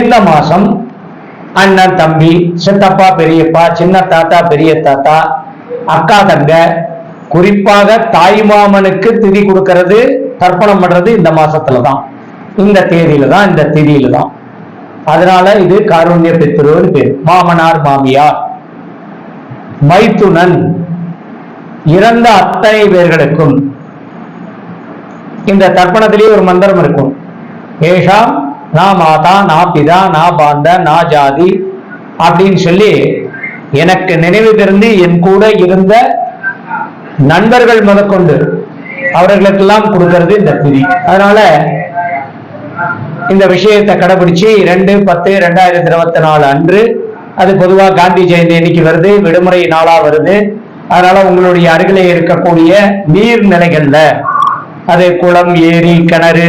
இந்த மாசம் அண்ணன் தம்பி சித்தப்பா பெரியப்பா சின்ன தாத்தா பெரிய தாத்தா அக்கா தங்க குறிப்பாக தாய் மாமனுக்கு திதி கொடுக்கறது தர்ப்பணம் பண்றது இந்த மாசத்துல தான் இந்த தேதியில தான் இந்த திதியில தான் அதனால இது காருண்ய பித்ருன்னு பேர். மாமனார் மாமியார். மைத்துனன். இறந்த அத்தனை பேர்களுக்கும் இந்த தர்ப்பணத்திலேயே ஒரு மந்திரம் இருக்கும். ஏஷாம் நா மாதா நான் பிதா நான் பாந்த நா ஜாதி அப்படின்னு சொல்லி எனக்கு நினைவு தெரிந்து என் கூட இருந்த நண்பர்கள் முதற்கொண்டு அவர்களுக்கெல்லாம் கொடுக்கறது இந்த திதி அதனால இந்த விஷயத்தை கடைபிடிச்சு ரெண்டு பத்து ரெண்டாயிரத்தி இருபத்தி நாலு அன்று அது பொதுவா காந்தி ஜெயந்தி இன்னைக்கு வருது விடுமுறை நாளா வருது. அதனால உங்களுடைய அருகிலே இருக்கக்கூடிய நீர்நிலைகள்ல அது குளம் ஏரி கிணறு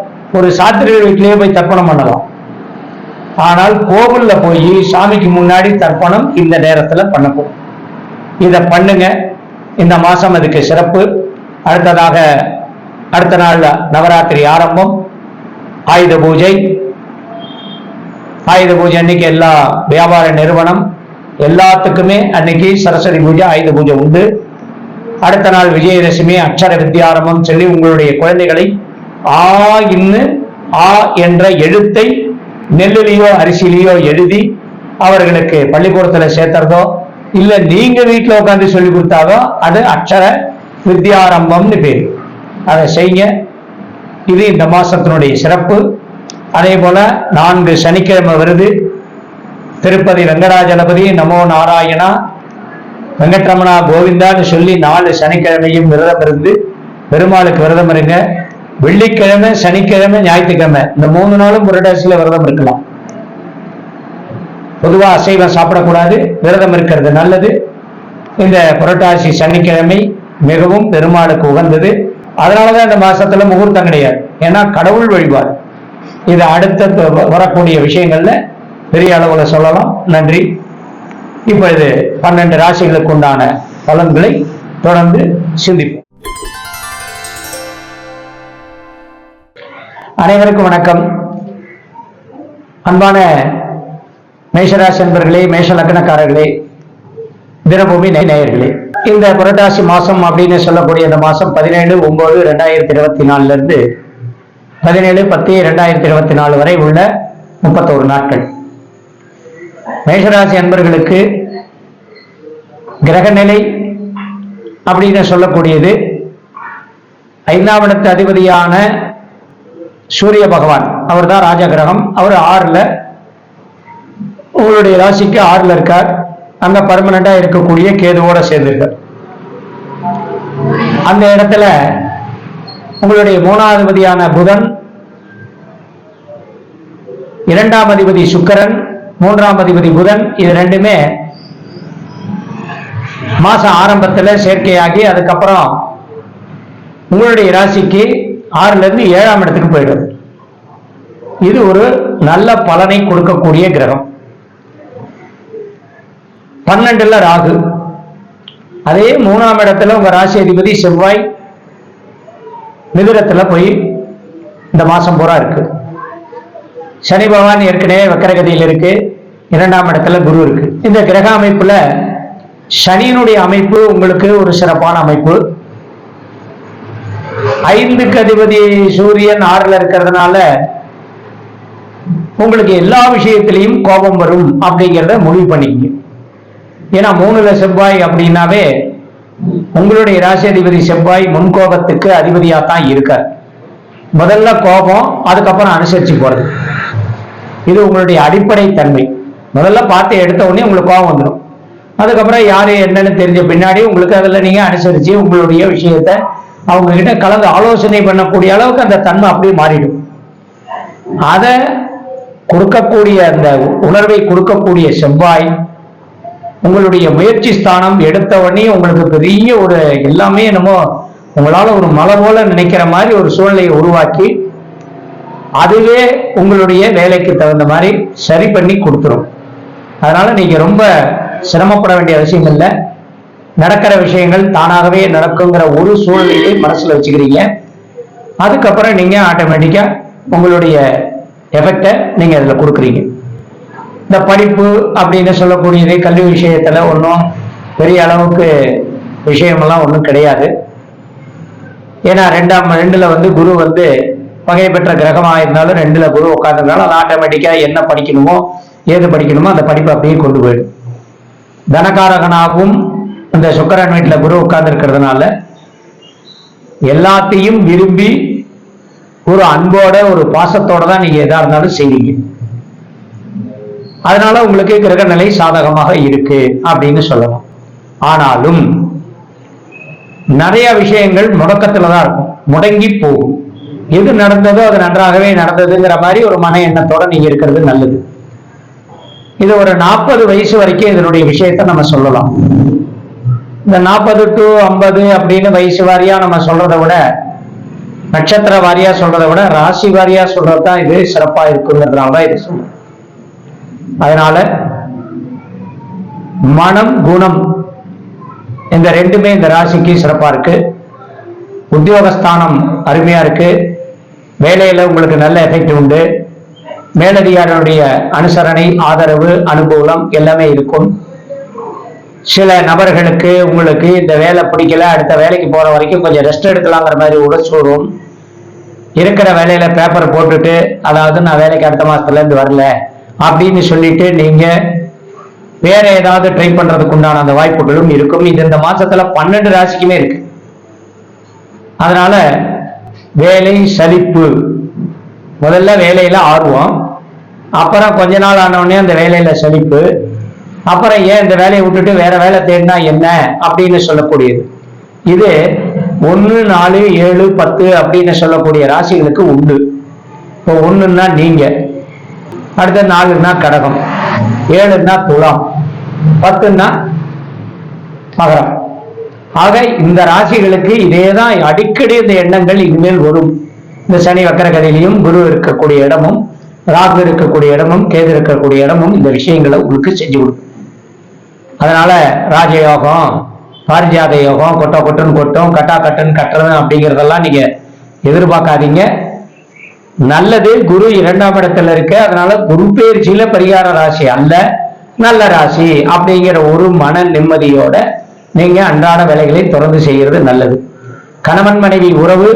ஒரு சாத்திரிகள் வீட்டிலேயே போய் தர்ப்பணம் பண்ணலாம். ஆனால் கோவில்ல போய் சாமிக்கு முன்னாடி தர்ப்பணம் இந்த நேரத்துல பண்ணப்போம் இதை பண்ணுங்க. இந்த மாசம் அதுக்கு சிறப்பு. அடுத்ததாக அடுத்த நாள் நவராத்திரி ஆரம்பம். ஆயுத பூஜை. ஆயுத பூஜை அன்னைக்கு எல்லா வியாபார நிறுவனம் எல்லாத்துக்குமே அன்னைக்கு சரஸ்வதி பூஜை ஆயுத பூஜை உண்டு. அடுத்த நாள் விஜயதசமி அக்ஷர வித்தியாரம்பம் சொல்லி உங்களுடைய குழந்தைகளை ஆ இன்னு ஆ என்ற எழுத்தை நெல்லுலேயோ அரிசியிலேயோ எழுதி அவர்களுக்கு பள்ளிக்கூடத்துல சேர்த்துறதோ இல்ல நீங்க வீட்டுல உட்காந்து சொல்லி கொடுத்தாலோ அது அக்ஷர வித்யாரம்பம்னு பேர். அதை செய்யுங்க. இது இந்த மாசத்தினுடைய சிறப்பு. அதே போல நான்கு சனிக்கிழமை வருது. திருப்பதி வெங்கடாஜலபதி நமோ நாராயணா வெங்கட்ரமணா கோவிந்தான்னு சொல்லி நாலு சனிக்கிழமையும் விரதம் இருந்து பெருமாளுக்கு விரதம் இருங்க. வெள்ளிக்கிழமை சனிக்கிழமை ஞாயிற்றுக்கிழமை. இந்த மூணு நாளும் புரட்டாசியில விரதம் இருக்கலாம். பொதுவா அசைவம் சாப்பிடக்கூடாது விரதம் இருக்கிறது நல்லது. இந்த புரட்டாசி சனிக்கிழமை மிகவும் பெருமாளுக்கு உகந்தது. அதனாலதான் இந்த மாசத்துல முகூர்த்தம் கிடையாது. ஏன்னா கடவுள் வழிபாடு. இது அடுத்த வரக்கூடிய விஷயங்கள்ல பெரிய அளவுல சொல்லலாம். நன்றி. இப்பொழுது பன்னெண்டு ராசிகளுக்கு உண்டான பலன்களை தொடர்ந்து சிந்திப்போம். அனைவருக்கும் வணக்கம். அன்பான மேஷராசி அன்பர்களே மேஷ லக்னக்காரர்களே தினபூமி நேயர்களே. இந்த புரட்டாசி மாசம் அப்படின்னு சொல்லக்கூடிய இந்த மாசம் பதினேழு ஒன்பது ரெண்டாயிரத்தி இருபத்தி நாலுல இருந்து பதினேழு பத்து ரெண்டாயிரத்தி இருபத்தி நாலு வரை உள்ள முப்பத்தோரு நாட்கள். மேஷராசி அன்பர்களுக்கு கிரகநிலை அப்படின்னு சொல்லக்கூடியது ஐந்தாம் இடத்து அதிபதியான சூரிய பகவான் அவர் தான் ராஜ கிரகம் அவர் ஆறுல உங்களுடைய ராசிக்கு ஆறுல இருக்கார். அந்த பர்மனண்டா இருக்கக்கூடிய கேதுவோட சேர்ந்திருக்கார். அந்த இடத்துல உங்களுடைய மூணாதிபதியான புதன் இரண்டாம் அதிபதி சுக்கரன் மூன்றாம் அதிபதி புதன் இது ரெண்டுமே மாசம் ஆரம்பத்தில் சேர்க்கையாகி அதுக்கப்புறம் உங்களுடைய ராசிக்கு ஆறுல இருந்து ஏழாம் இடத்துக்கு போயிடுது இது ஒரு நல்ல பலனை கொடுக்கக்கூடிய கிரகம். பன்னெண்டுல ராகு. அதே மூணாம் இடத்துல உங்க ராசி அதிபதி செவ்வாய் மிதுரத்துல போய் இந்த மாசம் பூரா இருக்கு. சனி பகவான் ஏற்கனவே வக்கரகதியில் இருக்கு. இரண்டாம் இடத்துல குரு இருக்கு. இந்த கிரக அமைப்புல சனியினுடைய அமைப்பு உங்களுக்கு ஒரு சிறப்பான அமைப்பு. ஐந்துக்கு அதிபதி சூரியன் ஆறுல இருக்கிறதுனால உங்களுக்கு எல்லா விஷயத்திலையும் கோபம் வரும் அப்படிங்கிறத முடிவு பண்ணிக்கங்க. ஏன்னா மூணுல செவ்வாய் அப்படின்னாவே உங்களுடைய ராசி அதிபதி செவ்வாய் முன்கோபத்துக்கு அதிபதியா தான் இருக்கார். முதல்ல கோபம் அதுக்கப்புறம் அனுசரிச்சு போறது. இது உங்களுடைய அடிப்படை தன்மை. முதல்ல பார்த்து எடுத்த உடனே உங்களுக்கு கோபம் வந்துடும் அதுக்கப்புறம் யாரு என்னன்னு தெரிஞ்ச பின்னாடி உங்களுக்கு அதில் நீங்க அனுசரிச்சு உங்களுடைய விஷயத்த அவங்க கிட்ட கலந்து ஆலோசனை பண்ணக்கூடிய அளவுக்கு அந்த தன்மை அப்படியே மாறிடும். அதை கொடுக்கக்கூடிய அந்த உணர்வை கொடுக்கக்கூடிய செவ்வாய் உங்களுடைய முயற்சி ஸ்தானம் எடுத்த உடனே உங்களுக்கு பெரிய ஒரு எல்லாமே என்னமோ உங்களால ஒரு மலை போல நினைக்கிற மாதிரி ஒரு சூழ்நிலையை உருவாக்கி அதுவே உங்களுடைய வேலைக்கு தகுந்த மாதிரி சரி பண்ணி கொடுத்துரும். அதனால நீங்க ரொம்ப சிரமப்பட வேண்டிய அவசியம் இல்லை. நடக்கிற விஷயங்கள் தானாகவே நடக்குங்கிற ஒரு சூழ்நிலையை மனசுல வச்சுக்கிறீங்க. அதுக்கப்புறம் நீங்க ஆட்டோமேட்டிக்கா உங்களுடைய எஃபெக்டை நீங்க அதுல கொடுக்குறீங்க. இந்த படிப்பு அப்படின்னு சொல்லக்கூடியது கல்வி விஷயத்துல ஒன்றும் பெரிய அளவுக்கு விஷயமெல்லாம் ஒன்றும் கிடையாது. ஏன்னா ரெண்டாம் ரெண்டுல வந்து குரு வந்து பகை பெற்ற கிரகமாக இருந்தாலும் ரெண்டுல குரு உட்காந்துருந்தாலும் அது ஆட்டோமேட்டிக்கா என்ன படிக்கணுமோ ஏது படிக்கணுமோ அந்த படிப்பு அப்படியே கொண்டு போயிடும். தனகாரகனாகவும் அந்த சுக்கரன் வீட்டில் குரு உட்கார்ந்து இருக்கிறதுனால எல்லாத்தையும் விரும்பி ஒரு அன்போட ஒரு பாசத்தோட தான் நீங்க எதா இருந்தாலும் செய்வீங்க. அதனால உங்களுக்கு கிரக நிலை சாதகமாக இருக்கு அப்படின்னு சொல்லலாம் ஆனாலும் நிறைய விஷயங்கள் முடக்கத்துல தான் இருக்கும். முடங்கி போகும். எது நடந்ததோ அது நன்றாகவே நடந்ததுங்கிற மாதிரி ஒரு மன எண்ணத்தோட நீங்க இருக்கிறது நல்லது. இது ஒரு நாற்பது வயசு வரைக்கும் இதனுடைய விஷயத்தை நம்ம சொல்லலாம். இந்த நாற்பது டு ஐம்பது அப்படின்னு வயசு வாரியா நம்ம சொல்றதை விட நட்சத்திர வாரியா சொல்றதை விட ராசி வாரியா சொல்றது தான் இது சிறப்பா இருக்குங்கிறதுனால தான் இது சொல்றோம். அதனால மனம் குணம் இந்த ரெண்டுமே இந்த ராசிக்கு சிறப்பா இருக்கு. உத்தியோகஸ்தானம் அருமையா இருக்கு. வேலையில உங்களுக்கு நல்ல எஃபெக்ட் உண்டு. மேலதிகாரிகளுடைய அனுசரணை ஆதரவு அனுகூலம் எல்லாமே இருக்கும். சில நபர்களுக்கு உங்களுக்கு இந்த வேலை பிடிக்கல அடுத்த வேலைக்கு போற வரைக்கும் கொஞ்சம் ரெஸ்ட் எடுக்கலாங்கிற மாதிரி உடச்சூடும் இருக்கிற வேலையில பேப்பர் போட்டுட்டு அதாவது நான் வேலைக்கு அடுத்த மாசத்துல இருந்து வரல அப்படின்னு சொல்லிட்டு நீங்க வேற ஏதாவது ட்ரை பண்றதுக்கு உண்டான அந்த வாய்ப்புகளும் இருக்கும். இது இந்த மாசத்துல பன்னெண்டு ராசிக்குமே இருக்கு. அதனால வேலை சலிப்பு முதல்ல வேலையில ஆர்வம் அப்புறம் கொஞ்ச நாள் ஆனவுடனே அந்த வேலையில சலிப்பு அப்புறம் ஏன் இந்த வேலையை விட்டுட்டு வேற வேலை தேடினா என்ன அப்படின்னு சொல்லக்கூடியது. இது ஒன்று நாலு ஏழு பத்து அப்படின்னு சொல்லக்கூடிய ராசிகளுக்கு உண்டு. இப்போ ஒன்றுன்னா நீங்க அடுத்த நாலுன்னா கடகம் ஏழுன்னா துலாம் பத்துன்னா மகரம். ஆக இந்த ராசிகளுக்கு இதேதான் அடிக்கடி இந்த எண்ணங்கள் இனிமேல் வரும். இந்த சனி வக்கரகதியிலையும் குரு இருக்கக்கூடிய இடமும் ராகு இருக்கக்கூடிய இடமும் கேது இருக்கக்கூடிய இடமும் இந்த விஷயங்களை உங்களுக்கு செஞ்சு கொடுக்கும். அதனால ராஜயோகம் பாரிஜாத யோகம் கொட்ட கொட்டுன்னு கொட்டும் கட்டா கட்டுன்னு கட்டுறது அப்படிங்கிறதெல்லாம் நீங்க எதிர்பார்க்காதீங்க. நல்லது குரு இரண்டாம் இடத்துல இருக்கு. அதனால குரு பயிற்சியில பரிகார ராசி அல்ல நல்ல ராசி அப்படிங்கிற ஒரு மன நிம்மதியோட நீங்க அன்றாட வேலைகளை தொடர்ந்து செய்கிறது நல்லது. கணவன் மனைவி உறவு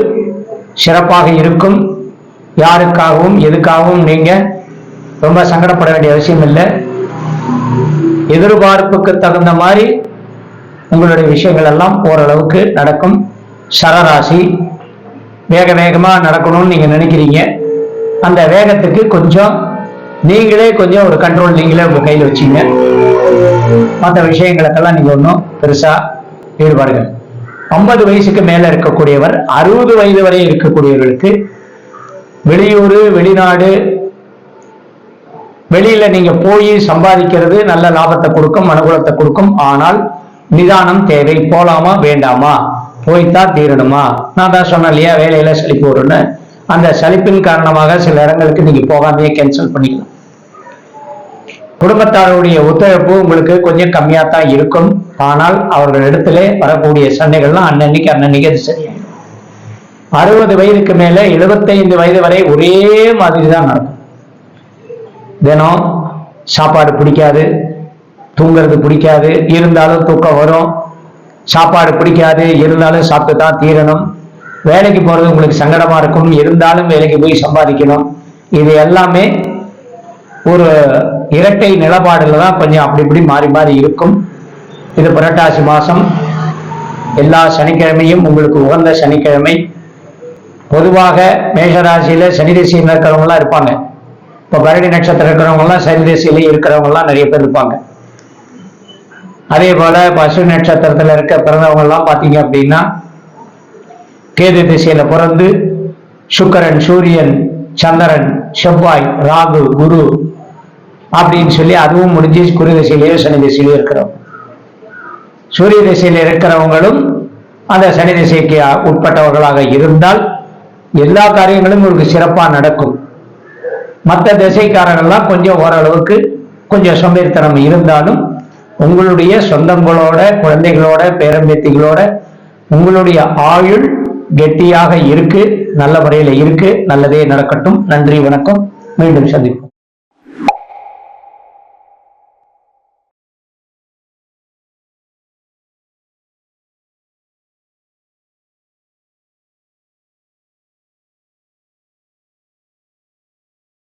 சிறப்பாக இருக்கும். யாருக்காகவும் எதுக்காகவும் நீங்க ரொம்ப சங்கடப்பட வேண்டிய அவசியம் இல்லை. எதிர்பார்ப்புக்கு தகுந்த மாதிரி உங்களுடைய விஷயங்கள் எல்லாம் ஓரளவுக்கு நடக்கும். சரராசி வேக வேகமாக நடக்கணும்னு நீங்கள் நினைக்கிறீங்க. அந்த வேகத்துக்கு கொஞ்சம் நீங்களே கொஞ்சம் ஒரு கண்ட்ரோல் நீங்களே உங்கள் கையில் வச்சுங்க. மற்ற விஷயங்களுக்கெல்லாம் நீங்கள் ஒன்றும் பெருசாக ஈடுபாடுகள். ஐம்பது வயசுக்கு மேலே இருக்கக்கூடியவர் அறுபது வயது வரை இருக்கக்கூடியவர்களுக்கு வெளியூர் வெளிநாடு வெளியில நீங்க போய் சம்பாதிக்கிறது நல்ல லாபத்தை கொடுக்கும் அனுகூலத்தை கொடுக்கும். ஆனால் நிதானம் தேவை. போலாமா வேண்டாமா? போய்த்தான் தீரணுமா? நான் தான் சொன்னேன் இல்லையா வேலையில செழிப்பு வரும்னு. அந்த சலிப்பின் காரணமாக சில இடங்களுக்கு நீங்க போகாமையே கேன்சல் பண்ணிக்கலாம். குடும்பத்தாருடைய ஒத்துழைப்பு உங்களுக்கு கொஞ்சம் கம்மியா தான் இருக்கும். ஆனால் அவர்கள் இடத்துல வரக்கூடிய சண்டைகள்லாம் அன்னன்னைக்கு அன்னன்னைக்கு அது சரியாயிடும். அறுபது வயதுக்கு மேல எழுபத்தைந்து வயது வரை ஒரே மாதிரி தான் நடக்கும். தினம் சாப்பாடு பிடிக்காது தூங்குறது பிடிக்காது இருந்தாலும் தூக்கம் வரும். சாப்பாடு பிடிக்காது இருந்தாலும் சாப்பிட்டு தான் தீரணும். வேலைக்கு போறது உங்களுக்கு சங்கடமா இருக்கும் இருந்தாலும் வேலைக்கு போய் சம்பாதிக்கணும். இது எல்லாமே ஒரு இரட்டை நிலப்பாடுல தான் கொஞ்சம் அப்படி இப்படி மாறி மாறி இருக்கும். இது புரட்டாசி மாசம். எல்லா சனிக்கிழமையும் உங்களுக்கு உகந்த சனிக்கிழமை. பொதுவாக மேஷராசியில சனி திசையில் இருக்கிறவங்கலாம் இருப்பாங்க. இப்போ பரணி நட்சத்திரம் இருக்கிறவங்கலாம் சனி திசையில இருக்கிறவங்கலாம் நிறைய பேர் இருப்பாங்க. அதே போல பசு நட்சத்திரத்துல இருக்க பிறந்தவங்க பார்த்தீங்க அப்படின்னா கேது திசையில பிறந்து சுக்கரன் சூரியன் சந்திரன் செவ்வாய் ராகு குரு அப்படின்னு சொல்லி அதுவும் முடிஞ்சு குரு திசையிலேயோ சனி திசையிலேயோ இருக்கிறவங்க. சூரிய திசையில் இருக்கிறவங்களும் அந்த சனி திசைக்கு உட்பட்டவர்களாக இருந்தால் எல்லா காரியங்களும் உங்களுக்கு சிறப்பாக நடக்கும். மற்ற திசைக்காரர்கள்லாம் கொஞ்சம் ஓரளவுக்கு கொஞ்சம் சோம்பேறித்தனம் இருந்தாலும் உங்களுடைய சொந்தங்களோட குழந்தைகளோட பேரம்பேத்திகளோட உங்களுடைய ஆயுள் கெட்டியாக இருக்கு நல்ல முறையில் இருக்கு நல்லதே நடக்கட்டும். நன்றி வணக்கம். மீண்டும் சந்திப்போம்.